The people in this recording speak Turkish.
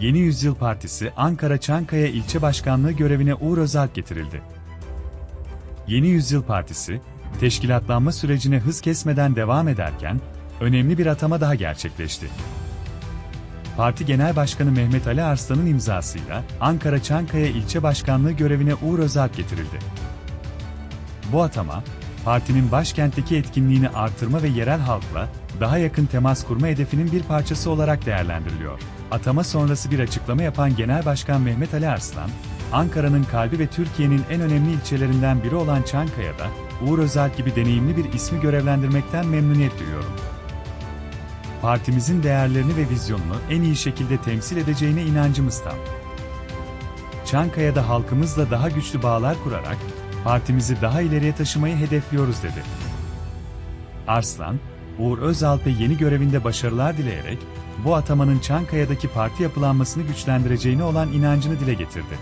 Yeni Yüzyıl Partisi Ankara Çankaya İlçe Başkanlığı görevine Uğur Özalp getirildi. Yeni Yüzyıl Partisi, teşkilatlanma sürecine hız kesmeden devam ederken, önemli bir atama daha gerçekleşti. Parti Genel Başkanı Mehmet Ali Arslan'ın imzasıyla Ankara Çankaya İlçe Başkanlığı görevine Uğur Özalp getirildi. Bu atama, partinin başkentteki etkinliğini artırma ve yerel halkla daha yakın temas kurma hedefinin bir parçası olarak değerlendiriliyor. Atama sonrası bir açıklama yapan Genel Başkan Mehmet Ali Arslan, Ankara'nın kalbi ve Türkiye'nin en önemli ilçelerinden biri olan Çankaya'da, Uğur Özalp gibi deneyimli bir ismi görevlendirmekten memnuniyet duyuyorum. Partimizin değerlerini ve vizyonunu en iyi şekilde temsil edeceğine inancımız tam. Çankaya'da halkımızla daha güçlü bağlar kurarak, partimizi daha ileriye taşımayı hedefliyoruz dedi. Arslan, Uğur Özalp'e yeni görevinde başarılar dileyerek, bu atamanın Çankaya'daki parti yapılanmasını güçlendireceğine olan inancını dile getirdi.